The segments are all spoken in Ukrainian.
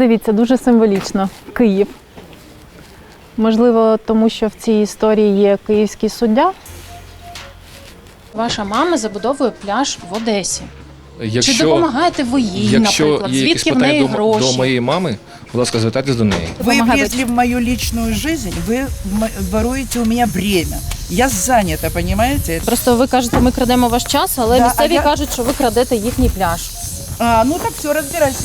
Дивіться, дуже символічно. Київ. Можливо, тому що в цій історії є київський суддя. Ваша мама забудовує пляж в Одесі. Якщо, Чи допомагаєте ви їй, якщо наприклад? є якісь Звідки в питання неї до, гроші? до моєї мами, будь ласка, звертайтесь до неї. Вы Помогать влезли в мою личную жизнь, вы м- воруете у меня время. Я занята, понимаете? Просто ви кажете, ми крадемо ваш час, але Да, місцеві я- кажуть, що ви крадете їхній пляж. А, ну так все, разбирайтесь.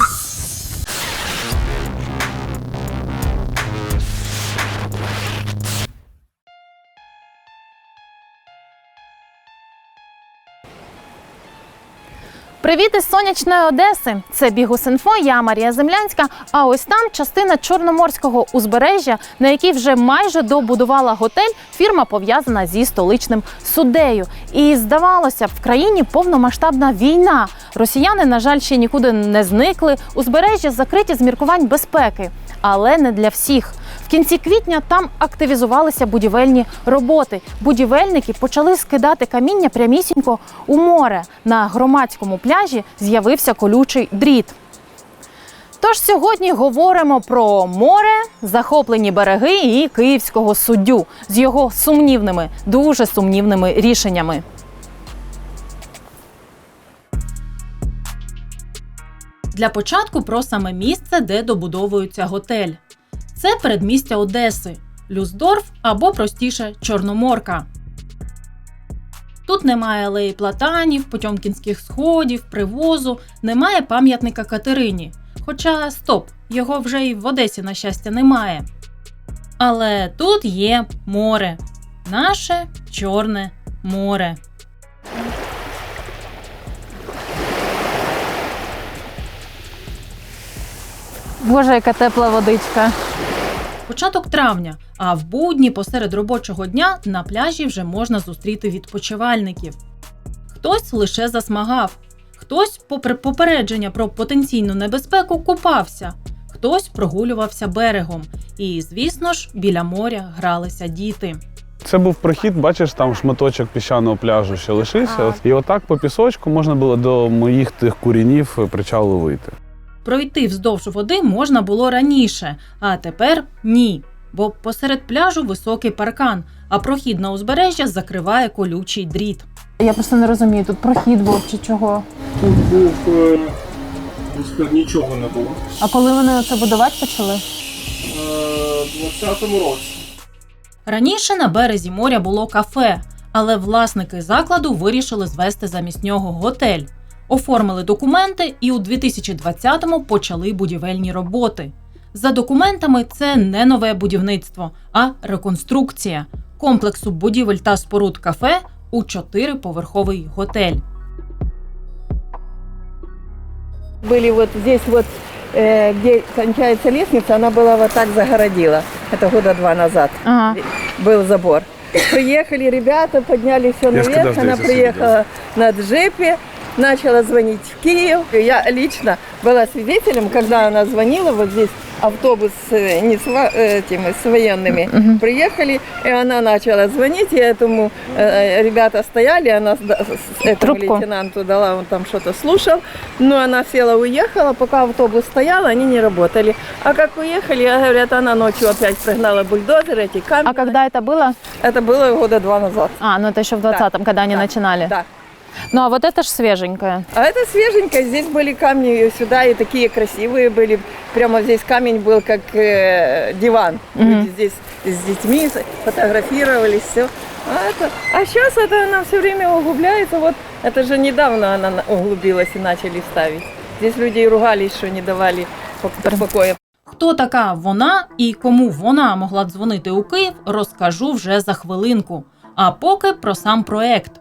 Привіт із сонячної Одеси! Це Бігус.Інфо, я Марія Землянська. А ось там частина чорноморського узбережжя, на якій вже майже добудувала готель, фірма пов'язана зі столичним суддею. І здавалося в країні повномасштабна війна. Росіяни, на жаль, ще нікуди не зникли. Узбережжя закриті з міркувань безпеки, але не для всіх. В кінці квітня там активізувалися будівельні роботи. Будівельники почали скидати каміння прямісінько у море. На громадському пляжі з'явився колючий дріт. Тож сьогодні говоримо про море, захоплені береги і київського суддю з його сумнівними, дуже сумнівними рішеннями. Для початку про саме місце, де добудовується готель. Це передмістя Одеси, Люсдорф або простіше Чорноморка. Тут немає алеї платанів, потьомкінських сходів, привозу, немає пам'ятника Катерині. Хоча стоп, його вже і в Одесі, на щастя, немає. Але тут є море. Наше Чорне море. Боже, яка тепла водичка. Початок травня, а в будні посеред робочого дня на пляжі вже можна зустріти відпочивальників. Хтось лише засмагав, хтось, попри попередження про потенційну небезпеку, купався, хтось прогулювався берегом. І, звісно ж, біля моря гралися діти. Це був прохід, бачиш, там шматочок піщаного пляжу ще лишився. І отак по пісочку можна було до моїх тих курінів причалу вийти. Пройти вздовж води можна було раніше, а тепер ні. Бо посеред пляжу високий паркан, а прохід на узбережжя закриває колючий дріт. Я просто не розумію, тут прохід був чи чого. Тут був е, нічого не було. А коли вони це будувати почали? Е, 20-му році. Раніше на березі моря було кафе, але власники закладу вирішили звести замість нього готель. Оформили документи і у 2020-му почали будівельні роботи. За документами, це не нове будівництво, а реконструкція комплексу будівель та споруд кафе у чотириповерховий готель. были вот здесь вот, э, где кончается лестница, она была вот так загородила. Это года два назад Ага. был забор. Приехали ребята, подняли все Я ж когда наверх, в она детстве приехала на джипе, Начала звонить в Киев. Я лично была свидетелем, когда она звонила, вот здесь автобус э, не с, э, этими, с военными приехали, и она начала звонить, и этому э, ребята стояли, она этому Трубку. лейтенанту дала, он там что-то слушал, но она села, уехала, пока автобус стоял, они не работали. А как уехали, говорят, она ночью опять пригнала бульдозер, эти камни. А когда это было? Это было года два назад. А, ну это еще в 20-м, когда они да, начинали. Да. Ну а вот это ж свеженькое. А это свеженько, здесь были камни сюда и такие красивые были. Прямо здесь камень был как э, диван. Люди здесь с детьми фотографировались, все. А, это, а сейчас это она все время углубляется. Вот это же недавно она на- углубилась и начали ставить. Здесь люди и ругались, что не давали пок- покоя. Хто така вона і кому вона могла дзвонити у Київ, розкажу вже за хвилинку. А поки про сам проект.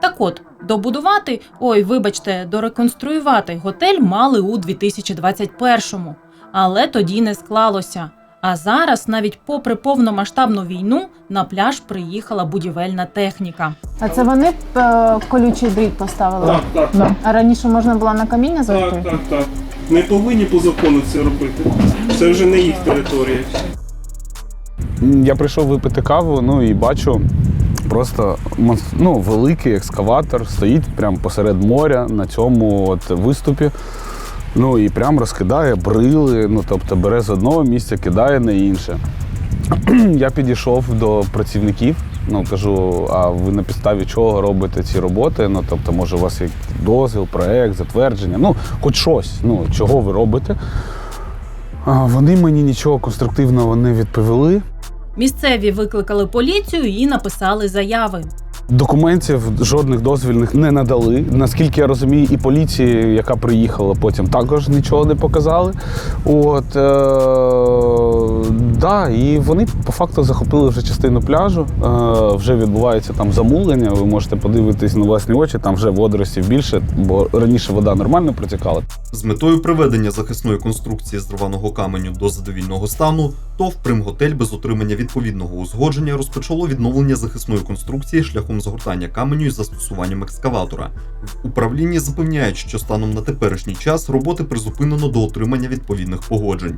Так от, добудувати, ой, вибачте, дореконструювати готель мали у 2021-му. Але тоді не склалося. А зараз, навіть попри повномасштабну війну, на пляж приїхала будівельна техніка. А це вони е, колючий дріт поставили? Так, так, А раніше можна було на каміння так, так, так. Не повинні по закону це робити. Це вже не їх територія. Я прийшов випити каву, ну і бачу просто ну, великий екскаватор стоїть прямо посеред моря на цьому от виступі. Ну і прям розкидає брили, ну тобто бере з одного місця, кидає на інше. Я підійшов до працівників. Ну кажу, а ви на підставі чого робите ці роботи? Ну тобто, може, у вас є дозвіл, проект, затвердження, ну хоч щось. Ну чого ви робите? Вони мені нічого конструктивного не відповіли. Місцеві викликали поліцію і написали заяви. Документів жодних дозвільних не надали. Наскільки я розумію, і поліції, яка приїхала потім, також нічого не показали. От е- да, і вони по факту захопили вже частину пляжу. Е- вже відбувається там замулення. Ви можете подивитись на власні очі, там вже водоростів більше, бо раніше вода нормально протікала. З метою приведення захисної конструкції з рваного каменю до задовільного стану, ТОВ «Примготель» без отримання відповідного узгодження розпочало відновлення захисної конструкції шляхом згортання каменю із застосуванням екскаватора. В управлінні запевняють, що станом на теперішній час роботи призупинено до отримання відповідних погоджень.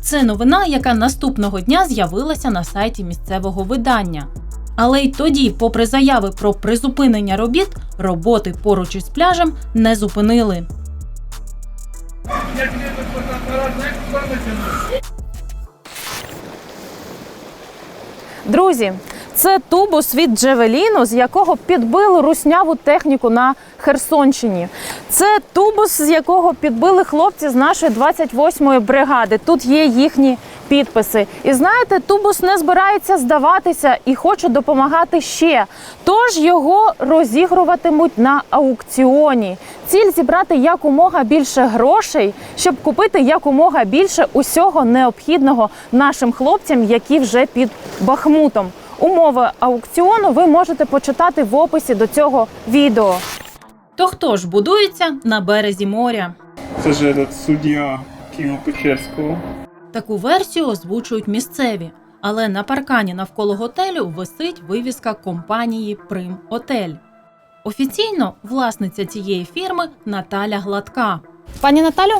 Це новина, яка наступного дня з'явилася на сайті місцевого видання. Але й тоді, попри заяви про призупинення робіт, роботи поруч із пляжем не зупинили. Друзі, це тубус від Джевеліну, з якого підбили русняву техніку на Херсонщині. Це тубус, з якого підбили хлопці з нашої 28-ї бригади. Тут є їхні підписи. І знаєте, тубус не збирається здаватися і хоче допомагати ще. Тож його розігруватимуть на аукціоні. Ціль зібрати якомога більше грошей, щоб купити якомога більше усього необхідного нашим хлопцям, які вже під Бахмутом. Умови аукціону ви можете почитати в описі до цього відео. То хто ж будується на березі моря? Це ж суддя Києво-Печерського. Таку версію озвучують місцеві, але на паркані навколо готелю висить вивіска компанії Прим Отель. Офіційно власниця цієї фірми Наталя Гладка. Пані Наталю,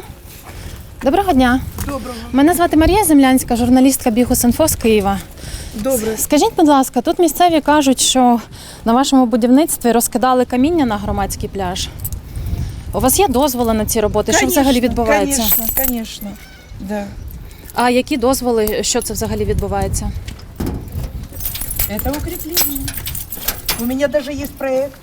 доброго дня. Доброго. Мене звати Марія Землянська, журналістка Бігус.Інфо з Києва. Добре. Скажіть, будь ласка, тут місцеві кажуть, що на вашому будівництві розкидали каміння на громадський пляж. У вас є дозволи на ці роботи? що взагалі відбувається? Конечно, конечно. Да. А які дозволи, що це взагалі відбувається? Это укрепление. У меня даже есть проект.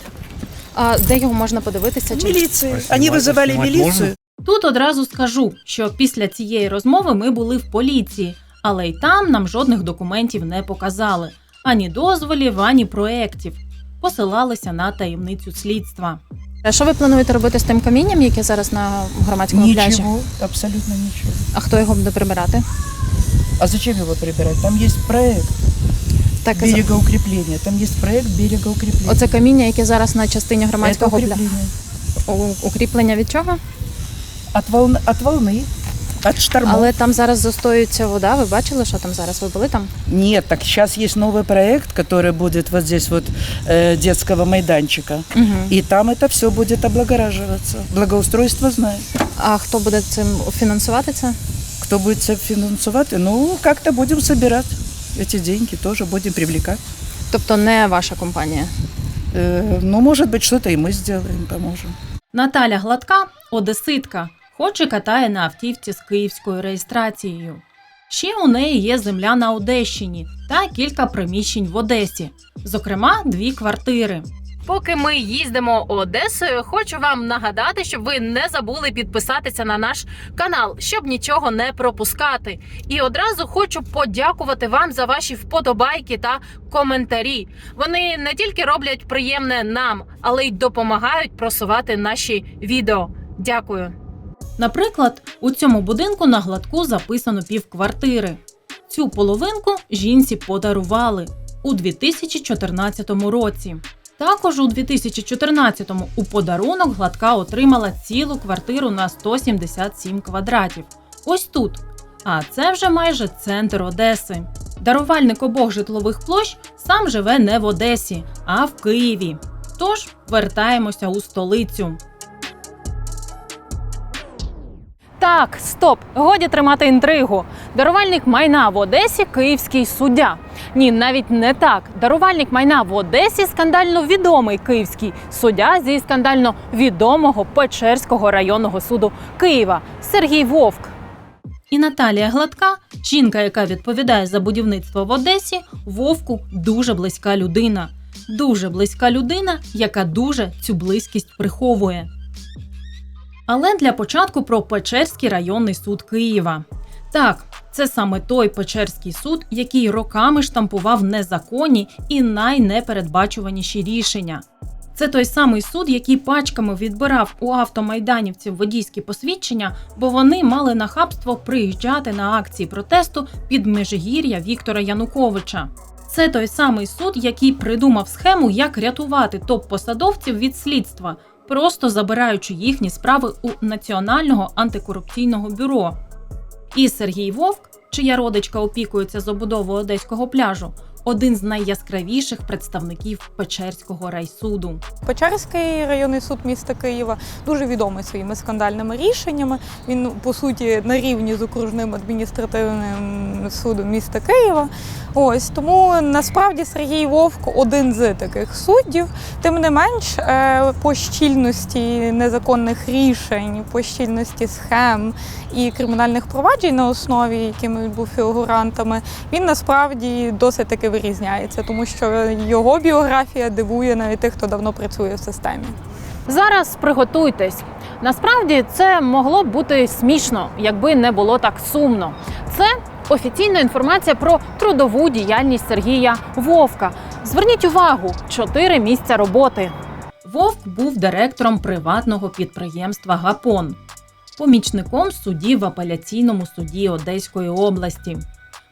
А де його можна подивитися? Чи Милиции. Они вызывали милицию. Тут одразу скажу, що після цієї розмови ми були в поліції, але й там нам жодних документів не показали ані дозволів, ані проєктів. Посилалися на таємницю слідства. А що ви плануєте робити з тим камінням, яке зараз на громадському пляжі? Ничего, абсолютно ничего. А хто його буде прибирати? А зачем его прибирать? Там есть проект Так, берегоукрепления. Там есть проект берегоукрепления. оце каміння, яке зараз на частині Это громадського пляжу. укрепление. У- Укріплення від чого? От волны, от волны, от штормов. Але там зараз застоюється вода. Ви бачили, що там зараз? Ви були там? Нет, так сейчас есть новый проект, который будет вот здесь вот э, детского майданчика. Угу. И там это все будет облагораживаться. Благоустройство знает. А хто буде цим фінансувати це? Кто будет це финансовать? Ну, как-то будем собирать эти деньги, тоже будем привлекать. Тобто не ваша компанія. Э, ну, может быть, что-то и мы сделаем, поможем. Наталя Гладка одеситка, хоч і катає на автівці з київською реєстрацією. Ще у неї є земля на Одещині та кілька приміщень в Одесі, зокрема, дві квартири. Поки ми їздимо Одесою, хочу вам нагадати, щоб ви не забули підписатися на наш канал, щоб нічого не пропускати. І одразу хочу подякувати вам за ваші вподобайки та коментарі. Вони не тільки роблять приємне нам, але й допомагають просувати наші відео. Дякую. Наприклад, у цьому будинку на гладку записано півквартири. Цю половинку жінці подарували у 2014 році. Також у 2014-му у подарунок гладка отримала цілу квартиру на 177 квадратів. Ось тут. А це вже майже центр Одеси. Дарувальник обох житлових площ сам живе не в Одесі, а в Києві. Тож вертаємося у столицю. Так, стоп, годі тримати інтригу. Дарувальник майна в Одесі київський суддя. Ні, навіть не так. Дарувальник майна в Одесі скандально відомий київський суддя зі скандально відомого Печерського районного суду Києва Сергій Вовк. І Наталія Гладка, жінка, яка відповідає за будівництво в Одесі, Вовку дуже близька людина. Дуже близька людина, яка дуже цю близькість приховує. Але для початку про Печерський районний суд Києва. Так, це саме той Печерський суд, який роками штампував незаконні і найнепередбачуваніші рішення. Це той самий суд, який пачками відбирав у автомайданівців водійські посвідчення, бо вони мали нахабство приїжджати на акції протесту під межигір'я Віктора Януковича. Це той самий суд, який придумав схему, як рятувати топ-посадовців від слідства, просто забираючи їхні справи у Національного антикорупційного бюро. І Сергій Вовк, чия родичка опікується забудовою одеського пляжу, один з найяскравіших представників Печерського райсуду. Печерський районний суд міста Києва дуже відомий своїми скандальними рішеннями. Він по суті на рівні з окружним адміністративним судом міста Києва. Ось тому насправді Сергій Вовк один з таких суддів. Тим не менш, е, по щільності незаконних рішень, по щільності схем і кримінальних проваджень на основі, якими він був фігурантами, він насправді досить таки вирізняється, тому що його біографія дивує навіть тих, хто давно працює в системі. Зараз приготуйтесь. Насправді це могло б бути смішно, якби не було так сумно. Офіційна інформація про трудову діяльність Сергія Вовка. Зверніть увагу: чотири місця роботи. Вовк був директором приватного підприємства Гапон, помічником судді в апеляційному суді Одеської області,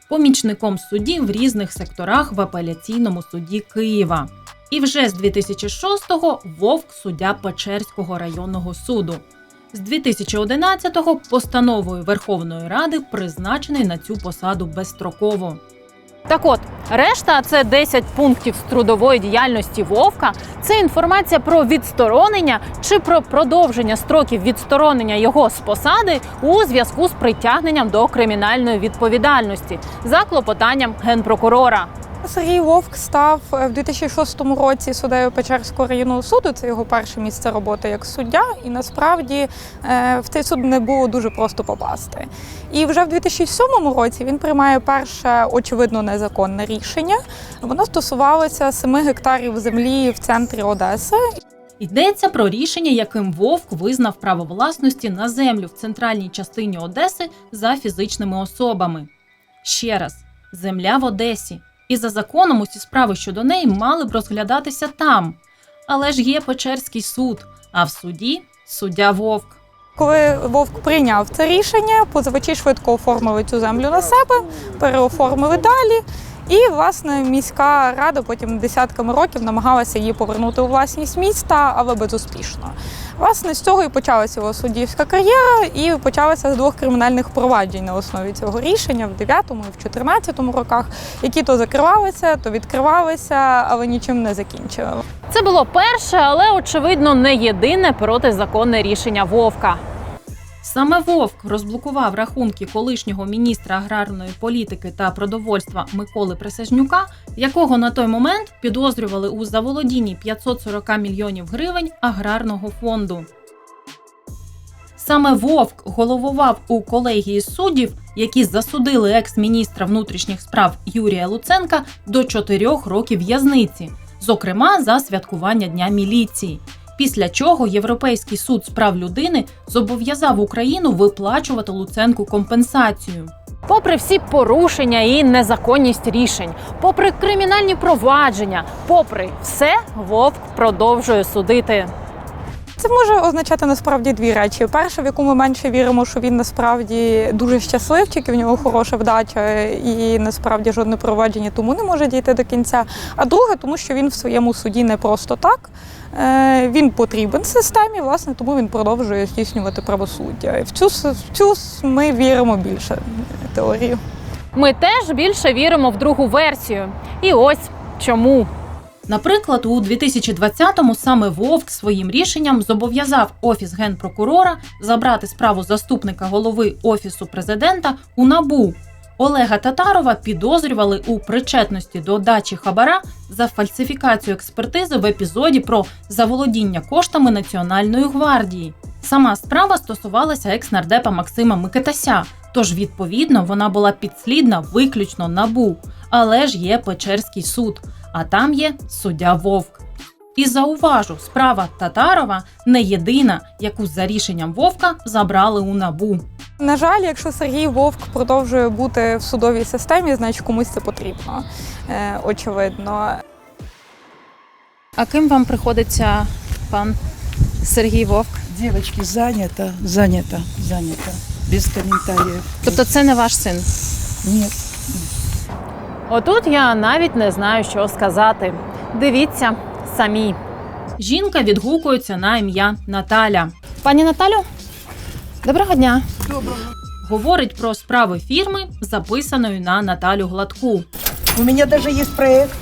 помічником судді в різних секторах в апеляційному суді Києва. І вже з 2006-го Вовк суддя Печерського районного суду. З 2011-го постановою Верховної Ради призначений на цю посаду безстроково. Так от, решта це 10 пунктів з трудової діяльності Вовка. Це інформація про відсторонення чи про продовження строків відсторонення його з посади у зв'язку з притягненням до кримінальної відповідальності за клопотанням генпрокурора. Сергій Вовк став е, в 2006 році суддею Печерського районного суду. Це його перше місце роботи як суддя. І насправді е, в цей суд не було дуже просто попасти. І вже в 2007 році він приймає перше очевидно незаконне рішення. Воно стосувалося 7 гектарів землі в центрі Одеси. Йдеться про рішення, яким Вовк визнав право власності на землю в центральній частині Одеси за фізичними особами. Ще раз, земля в Одесі. І за законом усі справи щодо неї мали б розглядатися там. Але ж є Печерський суд, а в суді суддя Вовк. Коли Вовк прийняв це рішення, позивачі швидко оформили цю землю на себе, переоформили далі. І, власне, міська рада потім десятками років намагалася її повернути у власність міста, але безуспішно. Власне, з цього і почалася його суддівська кар'єра, і почалася з двох кримінальних проваджень на основі цього рішення в 9-му і в 14-му роках, які то закривалися, то відкривалися, але нічим не закінчили. Це було перше, але очевидно не єдине протизаконне рішення Вовка. Саме Вовк розблокував рахунки колишнього міністра аграрної політики та продовольства Миколи Присяжнюка, якого на той момент підозрювали у заволодінні 540 мільйонів гривень аграрного фонду. Саме Вовк головував у колегії суддів, які засудили екс-міністра внутрішніх справ Юрія Луценка до 4 років в'язниці, зокрема за святкування Дня міліції. Після чого Європейський суд з прав людини зобов'язав Україну виплачувати Луценку компенсацію. Попри всі порушення і незаконність рішень, попри кримінальні провадження, попри все, Вовк продовжує судити. Це може означати насправді дві речі. Перша, в яку ми менше віримо, що він насправді дуже щасливчик, і в нього хороша вдача, і насправді жодне провадження тому не може дійти до кінця. А друге, тому що він в своєму суді не просто так. Е, Він потрібен системі, власне, тому він продовжує здійснювати правосуддя. І в цю в цю ми віримо більше теорію. Ми теж більше віримо в другу версію. І ось чому. Наприклад, у 2020-му саме Вовк своїм рішенням зобов'язав офіс генпрокурора забрати справу заступника голови офісу президента у набу. Олега Татарова підозрювали у причетності до дачі хабара за фальсифікацію експертизи в епізоді про заволодіння коштами Національної гвардії. Сама справа стосувалася екс-нардепа Максима Микитася, тож відповідно вона була підслідна виключно набу. Але ж є Печерський суд, а там є суддя Вовк. І зауважу, справа Татарова не єдина, яку за рішенням Вовка забрали у набу. На жаль, якщо Сергій Вовк продовжує бути в судовій системі, значить комусь це потрібно. Е, очевидно. А ким вам приходиться пан Сергій Вовк? Девочки, занято, занято, занято. Без комментариев. Тобто це не ваш син? Нет. Отут я навіть не знаю, що сказати. Дивіться самі. Жінка відгукується на ім'я Наталя. Пані Наталю? Доброго дня. Говорить про справи фірми, записаної на Наталю Гладку. У меня даже есть проект.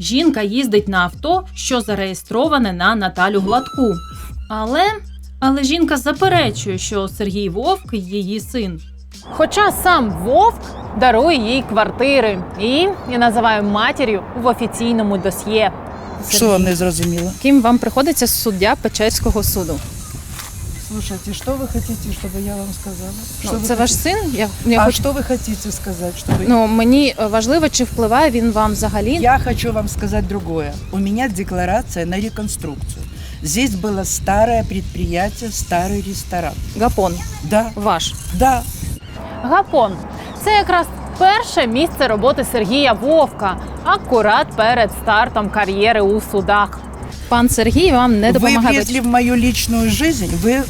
Жінка їздить на авто, що зареєстроване на Наталю Гладку. Але, але жінка заперечує, що Сергій Вовк її син. Хоча сам Вовк дарує їй квартири і, і називає матір'ю в офіційному досьє. Что вам не зрозуміло? Ким вам приходиться суддя Печерського суду? Слушайте, что вы хотите, чтобы я вам сказала? Ну, Что вы це ваш хотите? син? Я, я А хочу... что вы хотите сказать? Чтобы... Ну, мені важливо, чи впливає він вам взагалі. Я хочу вам сказать другое. У меня декларация на реконструкцию. Здесь было старое предприятие, старый ресторан. Гапон, Да, ваш. да. Гапон це якраз перше місце роботи Сергія Вовка, акурат перед стартом кар'єри у судах. Пан Сергій вам не Вы допомагає. влезли в мою личную жизнь, вы м-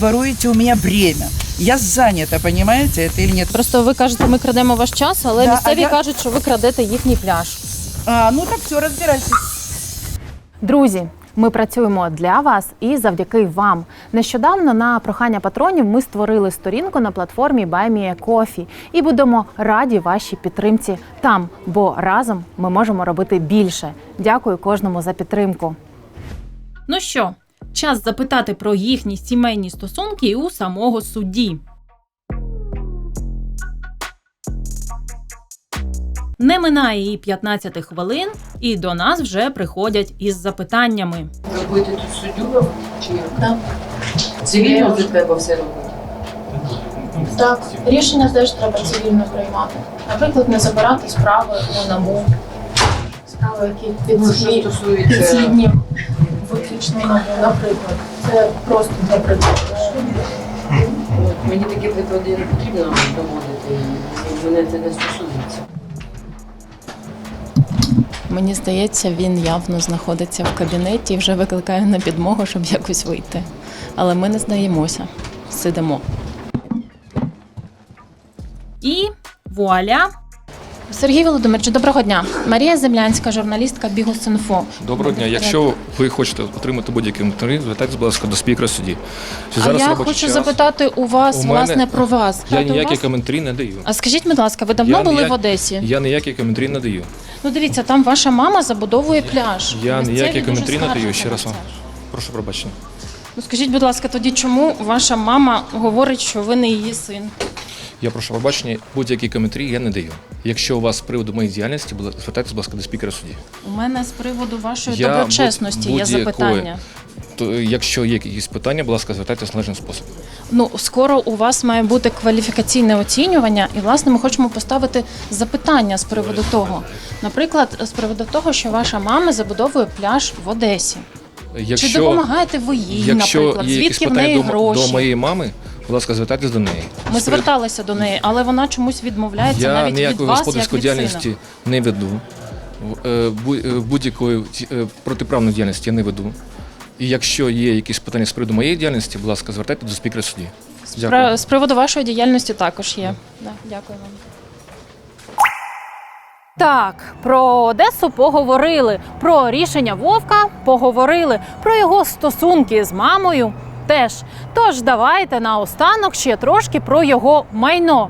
воруете у меня время. Я занята, понимаете это или нет? Просто ви кажете, ми крадемо ваш час, але Да, місцеві а я- кажуть, що ви крадете їхній пляж. А, ну так все, разбирайтесь. Друзі, ми працюємо для вас і завдяки вам. Нещодавно на прохання патронів ми створили сторінку на платформі BuyMeACoffee і будемо раді вашій підтримці там, бо разом ми можемо робити більше. Дякую кожному за підтримку. Ну що, час запитати про їхні сімейні стосунки і у самого судді. Не минає і 15 хвилин, і до нас вже приходять із запитаннями. Ви будете тут суддю чи як? Так. Цивільно вже треба все робити. Так, рішення теж треба цивільно приймати. Наприклад, не забирати справи у набу, справи, які що підслідні виключно набу, наприклад. Це просто для прикладу. Мені такі приклади не потрібно доводити, мене це не стосується. Мені здається, він явно знаходиться в кабінеті і вже викликає на підмогу, щоб якось вийти. Але ми не здаємося, сидимо. І вуаля, Сергій Володимирович, доброго дня. Марія Землянська, журналістка Бігус.Інфо. Доброго дня. Якщо ви хочете отримати будь-який матеріал, звертайтеся, будь ласка, до спікера судді. А я робочий хочу час. запитати у вас, У мене- власне, про вас. Я у ніякі вас- коментарі не даю. А скажіть, будь ласка, ви давно Я були ніяк- в Одесі? Я ніякі коментарі не даю. Ну дивіться, там ваша мама забудовує пляж. Я Місцеві ніякі дуже коментарі не даю. Ще раз вам. це. Прошу пробачення. Ну скажіть, будь ласка, тоді чому ваша мама говорить, що ви не її син? Я прошу пробачення, будь-які коментарі я не даю. Якщо у вас з приводу моєї діяльності, звертайтеся, будь ласка, до спікера судді. У мене з приводу вашої Я доброчесності будь- є запитання. То е, якщо є якісь питання, будь ласка, звертайтеся належним способом. Ну, скоро у вас має бути кваліфікаційне оцінювання, і власне ми хочемо поставити запитання з приводу того. Наприклад, з приводу того, що ваша мама забудовує пляж в Одесі. Якщо, Чи допомагаєте ви їй, якщо наприклад? є якісь Звідки в неї питання до, гроші? до моєї мами, будь ласка, звертайтеся до неї. Ми зверталися до неї, але вона чомусь відмовляється Я навіть від ніякої вас, як господарської від сина. діяльності не веду. В- е, бу- е, Будь-якої е, протиправної діяльності я не веду. І якщо є якісь питання з приводу моєї діяльності, будь ласка, звертайтеся до спікера судді. Дякую. Про- З приводу вашої діяльності також є. Да, дякую вам. Так, про Одесу поговорили, про рішення Вовка поговорили, про його стосунки з мамою теж. Тож давайте наостанок ще трошки про його майно.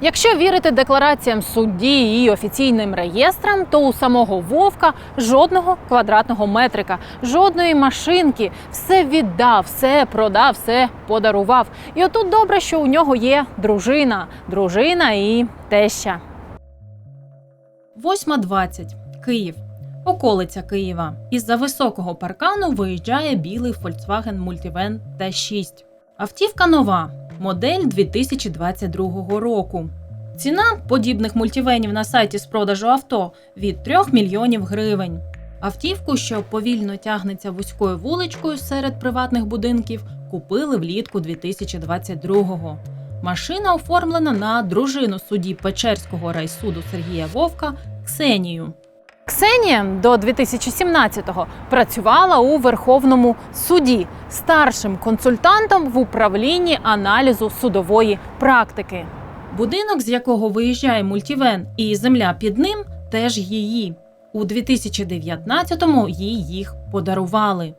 Якщо вірити деклараціям судді і офіційним реєстрам, то у самого Вовка жодного квадратного метрика, жодної машинки, все віддав, все продав, все подарував. І отут добре, що у нього є дружина, дружина і теща. 8.20. Київ. Околиця Києва. Із-за високого паркану виїжджає білий Volkswagen Multivan T6. Автівка нова, модель 2022 року. Ціна подібних мультивенів на сайті з продажу авто від 3 мільйонів гривень. Автівку, що повільно тягнеться вузькою вуличкою серед приватних будинків, купили влітку 2022-го. Машина оформлена на дружину судді Печерського райсуду Сергія Вовка Ксенію. Ксенія до 2017-го працювала у Верховному суді старшим консультантом в управлінні аналізу судової практики. Будинок, з якого виїжджає мультівен, і земля під ним теж її. У 2019-му їй їх подарували.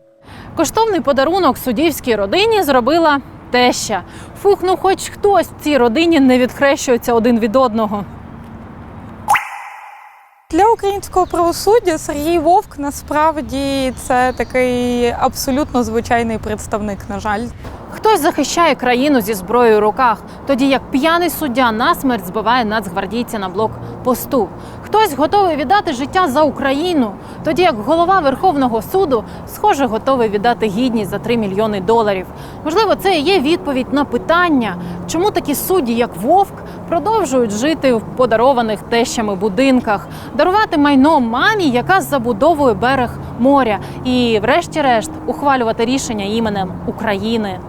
Коштовний подарунок суддівській родині зробила теща. Фух, ну хоч хтось в цій родині не відхрещується один від одного. Для українського правосуддя Сергій Вовк насправді це такий абсолютно звичайний представник, на жаль. Хтось захищає країну зі зброєю в руках, тоді як п'яний суддя насмерть збиває нацгвардійця на блокпосту. Хтось готовий віддати життя за Україну, тоді як голова Верховного суду, схоже, готовий віддати гідність за 3 мільйони доларів. Можливо, це і є відповідь на питання, чому такі судді, як Вовк, продовжують жити в подарованих тещами будинках, дарувати майно мамі, яка забудовує берег моря, і, врешті-решт, ухвалювати рішення іменем України.